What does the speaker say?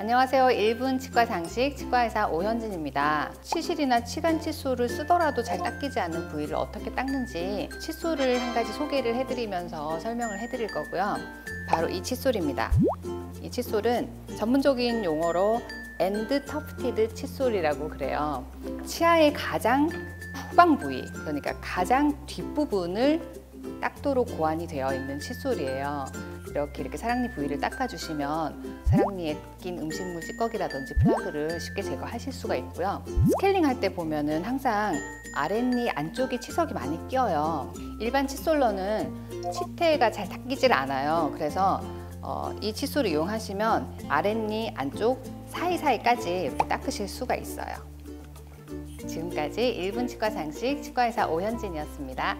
안녕하세요. 1분 치과 장식 치과의사 오현진입니다. 치실이나 치간 칫솔을 쓰더라도 잘 닦이지 않는 부위를 어떻게 닦는지 칫솔을 한 가지 소개를 해드리면서 설명을 해드릴 거고요. 바로 이 칫솔입니다. 이 칫솔은 전문적인 용어로 엔드 터프티드 칫솔이라고 그래요. 치아의 가장 후방 부위, 그러니까 가장 뒷부분을 닦도록 고안이 되어 있는 칫솔이에요. 이렇게 이렇게 사랑니 부위를 닦아주시면 사랑니에 낀 음식물 찌꺼기라든지 플라그를 쉽게 제거하실 수가 있고요. 스케일링 할 때 보면은 항상 아랫니 안쪽에 치석이 많이 끼어요. 일반 칫솔로는 치태가 잘 닦이질 않아요. 그래서 어, 이 칫솔을 이용하시면 아랫니 안쪽 사이사이까지 이렇게 닦으실 수가 있어요. 지금까지 1분 치과 장식 치과의사 오현진이었습니다.